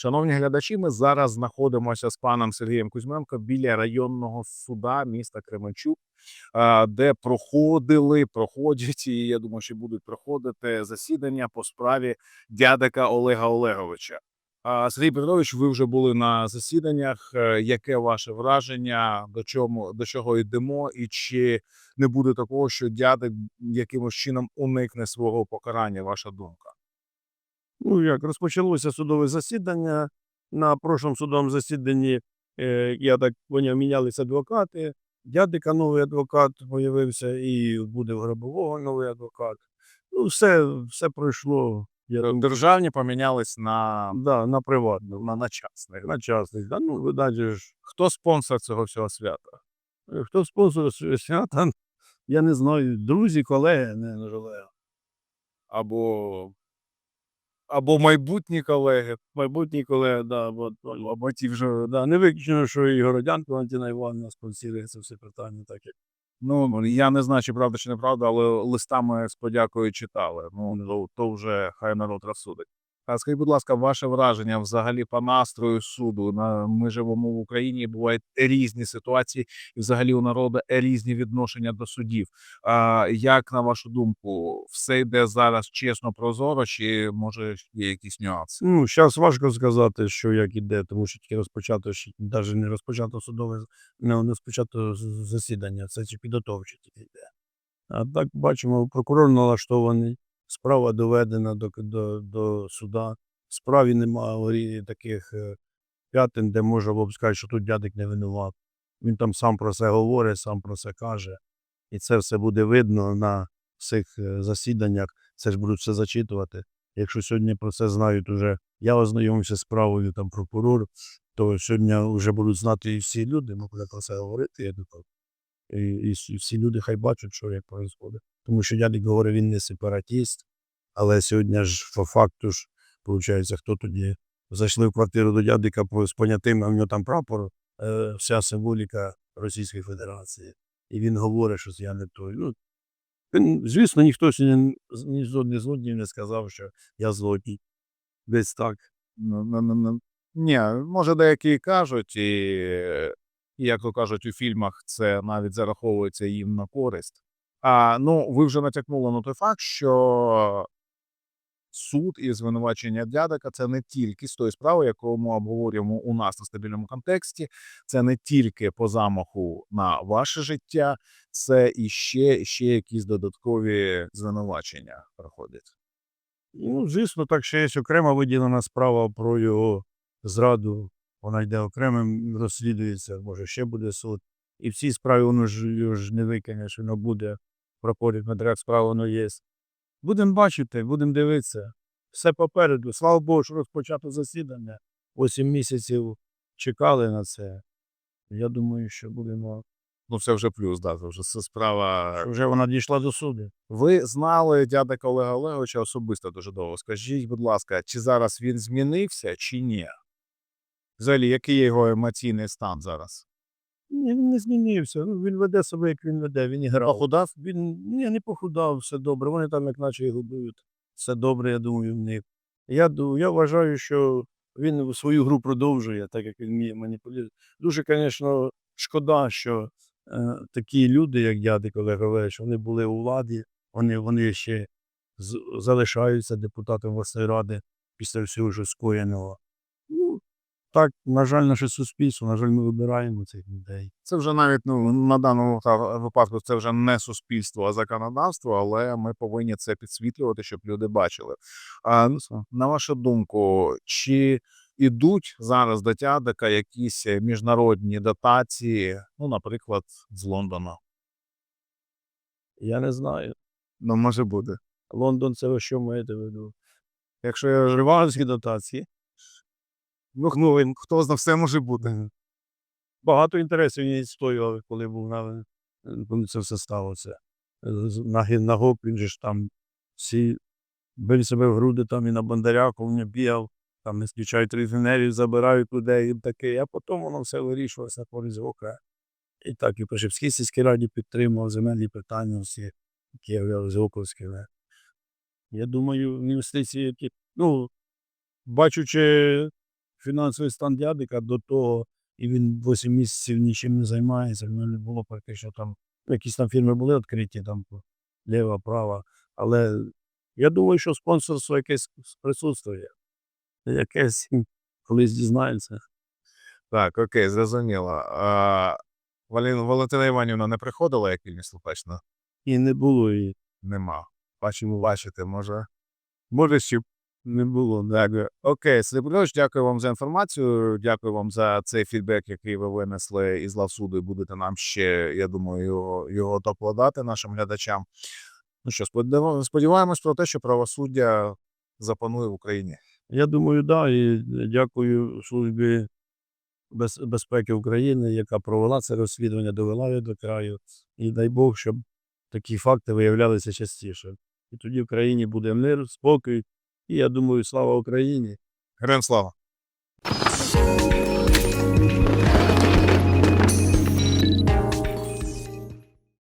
Шановні глядачі, ми зараз знаходимося з паном Сергієм Кузьменко біля районного суда міста Кременчук, де проходили, проходять, і я думаю, що будуть проходити засідання по справі дядика Олега Олеговича. Сергій Петрович, ви вже були на засіданнях. Е, Яке ваше враження? До чому до чого йдемо, і чи не буде такого, що дядик якимось чином уникне свого покарання? Ваша думка? Ну, як розпочалося судове засідання. На прошлому судовому засіданні, е, я так поняв, мінялися адвокати. Дядика новий адвокат появився, і буде в Грабового новий адвокат. Ну, все, все пройшло я думаю, Державні помінялись на, да, на приватну, на, на частних. на частний. Да? Ну, же ж, Хто спонсор цього всього свята? е, хто спонсор цього свята, я не знаю, друзі, колеги, не не колеги. Або, або майбутні колеги, Майбутні колеги, да, от, от, або ті вже да, не виключено, що і Городянко Валентина Івановна спонсірує це все питання, так як Ну, я не знаю, чи правда, чи неправда, але листами з подякою читали. Ну, то, то вже хай народ розсудить. А скажіть, будь ласка, ваше враження взагалі по настрою суду? На ми живемо в Україні, бувають різні ситуації, і взагалі у народу різні відношення до судів. А як на вашу думку, все йде зараз чесно, прозоро, чи може є якісь нюанси? Ну, зараз важко сказати, що як іде, тому що тільки розпочато, навіть не розпочато судове, не, розпочато засідання, це підготовче тільки йде. А так бачимо, прокурор налаштований, справа доведена до, до, до суда. В справі немає таких е, п'ятин, де можна було б сказати, що тут дядик не винуват. Він там сам про це говорить, сам про це каже. І це все буде видно на цих е, засіданнях. Це ж будуть все зачитувати. Якщо сьогодні про це знають уже, я ознайомився з справою там прокурор, то сьогодні вже будуть знати і всі люди, ми будемо про це говорити, я думаю. І, і всі люди хай бачать, що як відбувається. Тому що дядик говорить, він не сепаратіст, але сьогодні ж по факту ж, виходить, хто тоді зайшли в квартиру до дядика з понятим, а в нього там прапор, е, вся символіка Російської Федерації. І він говорить, що я не той. Ну, він, звісно, ніхто сьогодні ні жодний злодій не сказав, що я злодій. Десь так. Ну, ну, ну. Ні, може, деякі кажуть, і як то кажуть у фільмах, це навіть зараховується їм на користь. А ну, ви вже натякнули на той факт, що суд і звинувачення дядика це не тільки з тої справи, яку ми обговорюємо у нас на стабільному контексті, це не тільки по замаху на ваше життя, це і ще, ще якісь додаткові звинувачення проходять. Ну, звісно, так ще є окрема виділена справа про його зраду. Вона йде окремим, розслідується, може, ще буде суд. І в цій справі воно ж ж не викине, воно буде. Проходить матеріал справи, воно є. Будемо бачити, будемо дивитися. Все попереду. Слава Богу, що розпочато засідання. Восім місяців чекали на це. Я думаю, що будемо. Ну, це вже плюс, да, це вже це справа що Вже вона дійшла до суду. Ви знали дядика Олега Олеговича особисто дуже довго. Скажіть, будь ласка, чи зараз він змінився, чи ні? Взагалі, який його емоційний стан зараз? Ні, він не змінився. Ну, він веде себе, як він веде. Він і грав. Похудав? Він ні, не похудав, все добре. Вони там, як наче і годують. Все добре, я думаю, в них. Я, ду- я вважаю, що він свою гру продовжує, так як він вміє маніпулювати. Дуже, звісно, шкода, що е, такі люди, як дядик Олег Олегович, вони були у владі, вони, вони ще з- залишаються депутатом обласної ради після всього, що скоєного. Так, на жаль, наше суспільство, на жаль, ми вибираємо цих людей. Це вже навіть ну, на даному випадку це вже не суспільство, а законодавство, але ми повинні це підсвітлювати, щоб люди бачили. А на вашу думку, чи ідуть зараз до тядика якісь міжнародні дотації, ну, наприклад, з Лондона? Я не знаю. Ну, може буде. Лондон це ви що маєте в виду? Якщо я Риванські дотації. Ну, ну хто знає, все може бути. Багато інтересів він відстоював, коли був на коли це все сталося. На, гі- на ГОП він же ж там всі били себе в груди там і на Бондаряку він бігав, там не включають резинерів, забирають людей і таке. А потім воно все вирішувалося користь ГОКа. І так, і при Шевській сільській раді підтримав земельні питання всі, які являлися Оковськими. Я думаю, інвестиції, які, ну, бачучи фінансовий стан дядика до того, і він 8 місяців нічим не займається. В мене не було практично там. Якісь там фірми були відкриті, там ліва, права. Але я думаю, що спонсорство якесь присутствує. Якесь колись дізнається. Так, окей, зрозуміло. А, Валентина Іванівна не приходила, як вільний слухач? Ну, І не було її. нема. Бачимо, бачите, може. Може, ще не було. Так. Окей, Сергій дякую вам за інформацію. Дякую вам за цей фідбек, який ви винесли із лавсуду, і будете нам ще, я думаю, його, його докладати нашим глядачам. Ну що, сподів- сподіваємось про те, що правосуддя запанує в Україні. Я думаю, да, і дякую службі без, безпеки України, яка провела це розслідування, довела його до краю. І дай Бог, щоб такі факти виявлялися частіше. І тоді в країні буде мир, спокій. І я думаю, слава Україні! Героям слава!